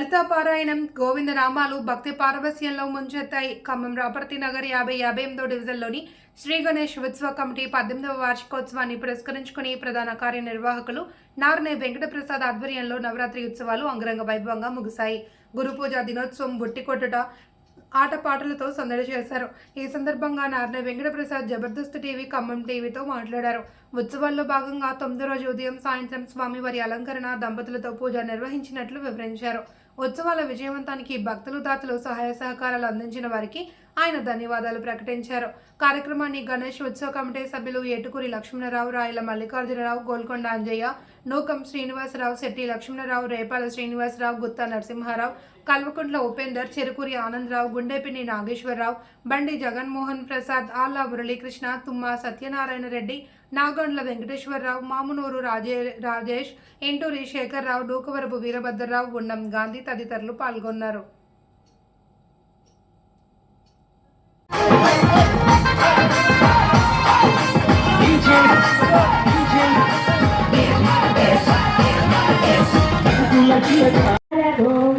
లలితాపారాయణం గోవింద నామాలు భక్తి పారవస్యంలో ముంచెత్తాయి. ఖమ్మం రాపర్తి నగర్ యాభై యాభై ఎనిమిదో డివిజన్లోని శ్రీ గణేష్ ఉత్సవ కమిటీ పద్దెనిమిదవ వార్షికోత్సవాన్ని పురస్కరించుకుని ప్రధాన కార్యనిర్వాహకులు నారనే వెంకటప్రసాద్ ఆధ్వర్యంలో నవరాత్రి ఉత్సవాలు అంగరంగ వైభవంగా ముగిశాయి. గురు పూజ దినోత్సవం బుట్టికొట్టుట ఆటపాటలతో సందడి చేశారు. ఈ సందర్భంగా నారనే వెంకటప్రసాద్ జబర్దస్త్ టీవీ ఖమ్మం టీవీతో మాట్లాడారు. ఉత్సవాల్లో భాగంగా తొమ్మిదో రోజు ఉదయం సాయంత్రం స్వామివారి అలంకరణ దంపతులతో పూజ నిర్వహించినట్లు వివరించారు. ఉత్సవాల విజయవంతానికి భక్తులు దాతలు సహాయ సహకారాలు అందించిన వారికి ఆయన ధన్యవాదాలు ప్రకటించారు. కార్యక్రమాన్ని గణేష్ ఉత్సవ కమిటీ సభ్యులు ఏటుకూరి లక్ష్మణరావు రాయల మల్లికార్జునరావు గోల్కొండ అంజయ్య నూకం శ్రీనివాసరావు శెట్టి లక్ష్మణరావు రేపాల శ్రీనివాసరావు గుత్తా నరసింహారావు కల్వకుంట్ల ఉపేందర్ చెరుకూరి ఆనందరావు గుండెపిన్ని నాగేశ్వరరావు బండి జగన్మోహన్ ప్రసాద్ ఆల్లా మురళీకృష్ణ తుమ్మ సత్యనారాయణ రెడ్డి నాగండ్ల వెంకటేశ్వరరావు మామునూరు రాజే రాజేష్ ఎంటూరి శేఖర్రావు డూకవరపు వీరభద్రరావు ఉన్నం గాంధీ తదితరులు పాల్గొన్నారు Oh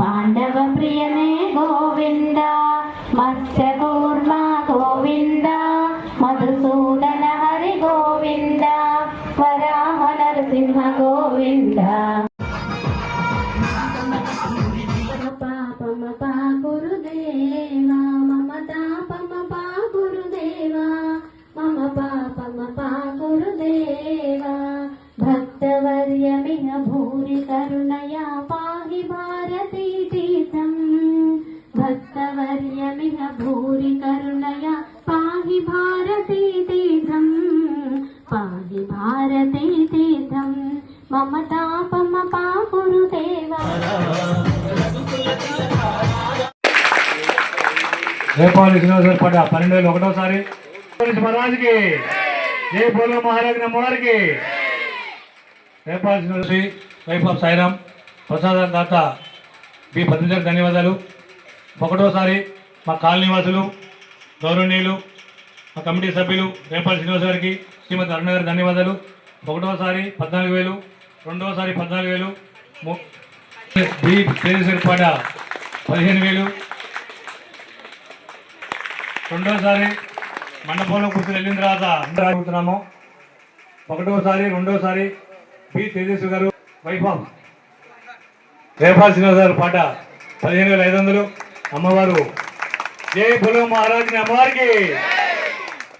పాండవ ప్రియమే పాహి భారతీ తీర్థం. మమ తాపమ పా గురుదేవా రేపాలి శ్రీనివాస పడ్డ పన్నెండు వేలు ఒకటోసారి. మహారాజుకి జై పోలో మహారాజు అమ్మవారికి రేపాలి శ్రీనివాస శ్రీ వైఫ్ ఆఫ్ సాయిరామ్ ప్రసాదం దాత బి పద్మజకు ధన్యవాదాలు. ఒకటోసారి మా కాలనీ వాసులు గౌరవనీయులు మా కమిటీ సభ్యులు రేపాలి శ్రీనివాస గారికి శ్రీమతి అరుణ గారు ధన్యవాదాలు. ఒకటోసారి పద్నాలుగు వేలు రెండవసారి పద్నాలుగు వేలు బి పాట పదిహేను వేలు. రెండోసారి మండపంలో కూర్చొని వెళ్ళిన తర్వాత అందరూ అడుగుతున్నాము. ఒకటోసారి రెండోసారి పి తేజస్వి గారు వైభవ్. రేపాల్ శ్రీనివాస్ గారు పాట పదిహేను వేల ఐదు వందలు. అమ్మవారు జై బులు మహారాజుని అమ్మవారికి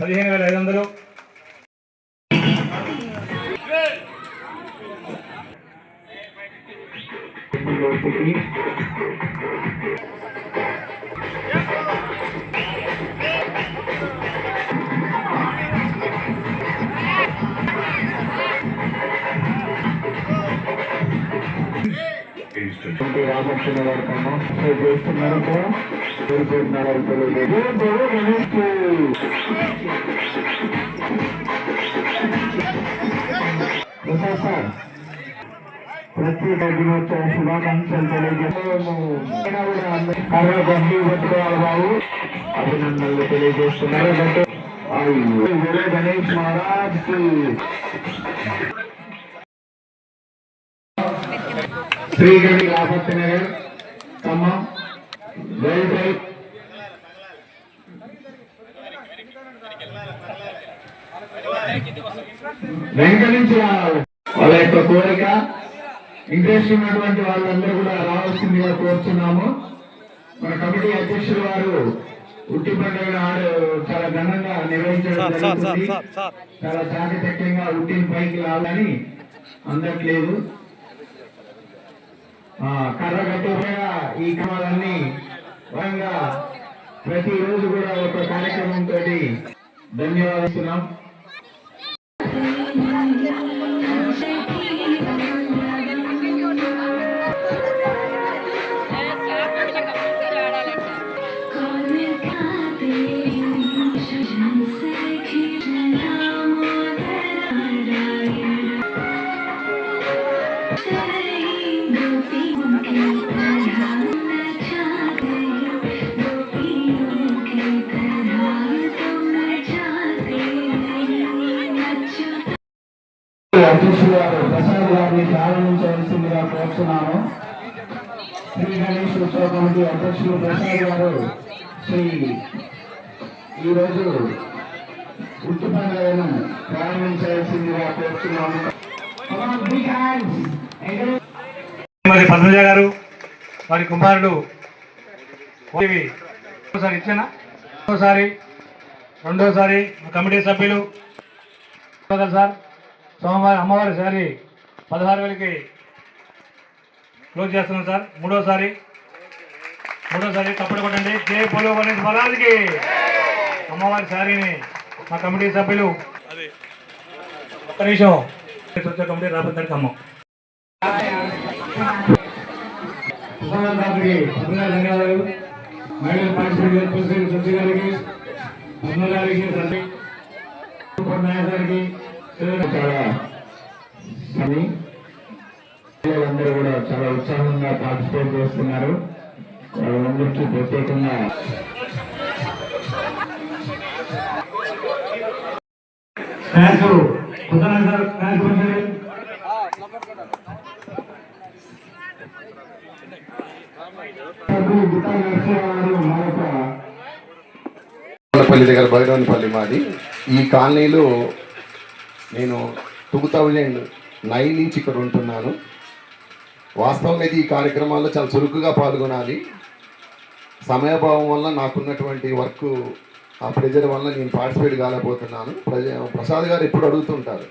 పదిహేను వేల ఐదు వందలు. రామకృష్ణ గారు కన్నా చేస్తున్నారు కూడా చేస్తున్నారు తెలియదు సార్ ప్రత్యేక దినోత్సవ శుభాకాంక్షలు తెలియజేస్తాము కర్ర గడ్డి పట్టుకోవాలి బాబు అభినందనలు తెలియజేస్తున్నారు గణేష్ మహారాజ్కి శ్రీగడి రాపత్తి నగర్ ఖమ్మం వెల్ఫై వెనక నుంచి కోరిక ఇంట్రెస్ట్ ఉన్నటువంటి వాళ్ళందరూ కూడా రావాల్సిందిగా కోరుతున్నాము మన కమిటీ అధ్యక్షులు వారు ఉట్టి పండుగ నాడు చాలా ఘనంగా నిర్వహించడం జరుగుతుంది. చాలా చాకచక్యంగా ఉట్టిని పైకి రావాలని అందట్లేదు. ఆ, కర్ర కట్టుగా ఈ క్రమాలన్నీ వరంగా ప్రతిరోజు కూడా ఒక కార్యక్రమం తోటి అధ్యక్షులు ప్రసాద్ గారు శ్రీ ఈరోజు గుర్తు పండుగను ప్రారంభించాల్సిందిగా కోరుతున్నాము. మరి పద్మజ గారు వారి కుమారుడు ఒకసారి ఇచ్చానా? ఒకసారి రెండోసారి కమిటీ సభ్యులు. సార్. సోమవారం అమ్మవారి సారి పదహారు వేలకి క్లోజ్ చేస్తున్నాం సార్. మూడోసారి మూడోసారి తప్పుడు కొట్టండి. జై పొలో గణేష్ మహారాజ్కి అమ్మవారి సారీని మా కమిటీ సభ్యులు. ఒక్క నిమిషం. స్వచ్ఛ కమిటీ రాబోతారు ధన్యవాదాలు. మహిళలు గారికి గారికి గారికి కూడా చాలా ఉత్సాహంగా పార్టిసిపేట్ చేస్తున్నారు. వాళ్ళందరికీ ప్రత్యేకంగా. పల్లి దగ్గర భైరవనపల్లి మాది. ఈ కాలనీలో నేను టూ థౌజండ్ నైన్ నుంచి ఇక్కడ ఉంటున్నాను. వాస్తవంగా అయితే ఈ కార్యక్రమాల్లో చాలా చురుకుగా పాల్గొనాలి. సమయభావం వల్ల నాకున్నటువంటి వర్క్ ఆ ప్రెజర్ వల్ల నేను పార్టిసిపేట్ కాలేకపోతున్నాను. ప్రజ ప్రసాద్ గారు ఎప్పుడు అడుగుతుంటారు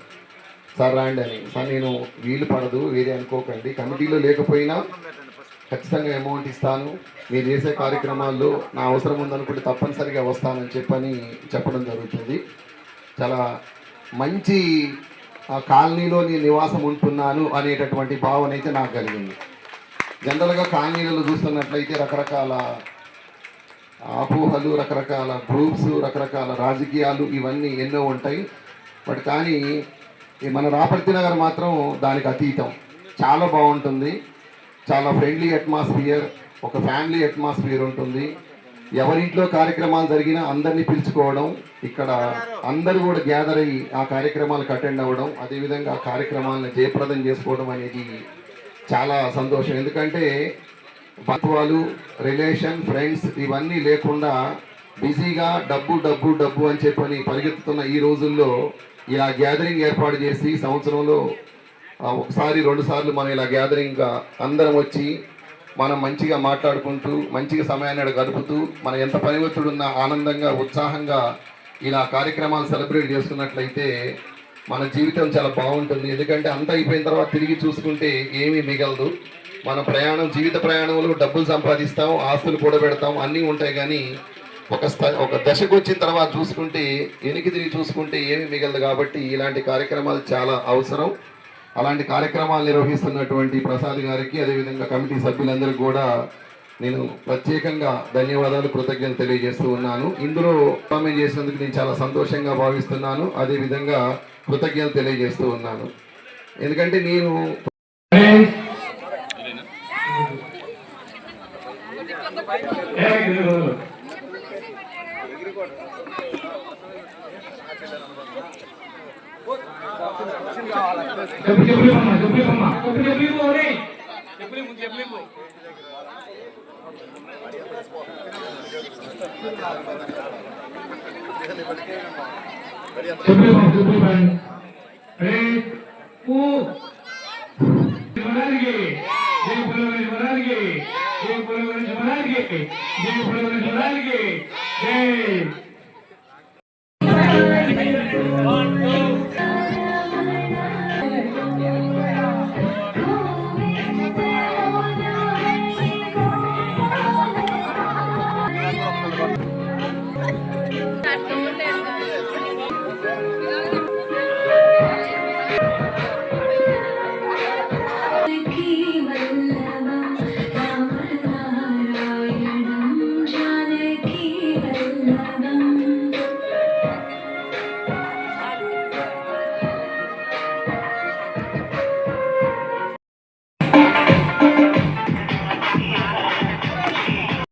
సార్ రాండి అని. సార్ నేను వీలు పడదు వేరే అనుకోకండి. కమిటీలో లేకపోయినా ఖచ్చితంగా అమౌంట్ ఇస్తాను. మీరు చేసే కార్యక్రమాల్లో నా అవసరం ఉందనుకుంటే తప్పనిసరిగా వస్తానని చెప్పని చెప్పడం జరుగుతుంది. చాలా మంచి ఆ కాలనీలో నేను నివాసం ఉంటున్నాను అనేటటువంటి భావన అయితే నాకు కలిగింది. జనరల్గా కాలనీలలో చూస్తున్నట్లయితే రకరకాల అపోహలు రకరకాల గ్రూప్స్ రకరకాల రాజకీయాలు ఇవన్నీ ఎన్నో ఉంటాయి. బట్ కానీ మన రాపర్తి నగర్ మాత్రం దానికి అతీతం. చాలా బాగుంటుంది. చాలా ఫ్రెండ్లీ అట్మాస్ఫియర్ ఒక ఫ్యామిలీ అట్మాస్ఫియర్ ఉంటుంది. ఎవరింట్లో కార్యక్రమాలు జరిగినా అందరినీ పిలుచుకోవడం ఇక్కడ అందరూ కూడా గ్యాదర్ అయ్యి ఆ కార్యక్రమాలకు అటెండ్ అవ్వడం అదేవిధంగా ఆ కార్యక్రమాలను జయప్రదం చేసుకోవడం అనేది చాలా సంతోషం. ఎందుకంటే పత్వాలు రిలేషన్ ఫ్రెండ్స్ ఇవన్నీ లేకుండా బిజీగా డబ్బు డబ్బు డబ్బు అని చెప్పని పరిగెత్తుతున్న ఈ రోజుల్లో ఇలా గ్యాదరింగ్ ఏర్పాటు చేసి సంవత్సరంలో ఒకసారి రెండు సార్లు మనం ఇలా గ్యాదరింగ్గా అందరం వచ్చి మనం మంచిగా మాట్లాడుకుంటూ మంచిగా సమయాన్ని గడుపుతూ మన ఎంత పని ఒత్తిడి ఆనందంగా ఉత్సాహంగా ఇలా కార్యక్రమాలు సెలబ్రేట్ చేసుకున్నట్లయితే మన జీవితం చాలా బాగుంటుంది. ఎందుకంటే అంతా అయిపోయిన తర్వాత తిరిగి చూసుకుంటే ఏమీ మిగలదు. మన ప్రయాణం జీవిత ప్రయాణంలో డబ్బులు సంపాదిస్తాం ఆస్తులు కూడబెడతాం అన్నీ ఉంటాయి కానీ ఒక స్థ ఒక దశకు వచ్చిన తర్వాత చూసుకుంటే వెనక్కి తిరిగి చూసుకుంటే ఏమి మిగలదు కాబట్టి ఇలాంటి కార్యక్రమాలు చాలా అవసరం. అలాంటి కార్యక్రమాలు నిర్వహిస్తున్నటువంటి ప్రసాద్ గారికి అదేవిధంగా కమిటీ సభ్యులందరికీ కూడా నేను ప్రత్యేకంగా ధన్యవాదాలు కృతజ్ఞత తెలియజేస్తూ ఉన్నాను. ఇందులో కామెంట్ చేసినందుకు నేను చాలా సంతోషంగా భావిస్తున్నాను. అదేవిధంగా కృతజ్ఞతలు తెలియజేస్తూ ఉన్నాను. ఎందుకంటే నేను చెప్పు చెప్పు అమ్మా చెప్పు అమ్మా చెప్పు చెప్పు ఒరే చెప్పు చెప్పు అరే ఊ మహారాజ్కి జై పులవరి మహారాజ్కి జై పులవరి మహారాజ్కి జై పులవరి మహారాజ్కి జై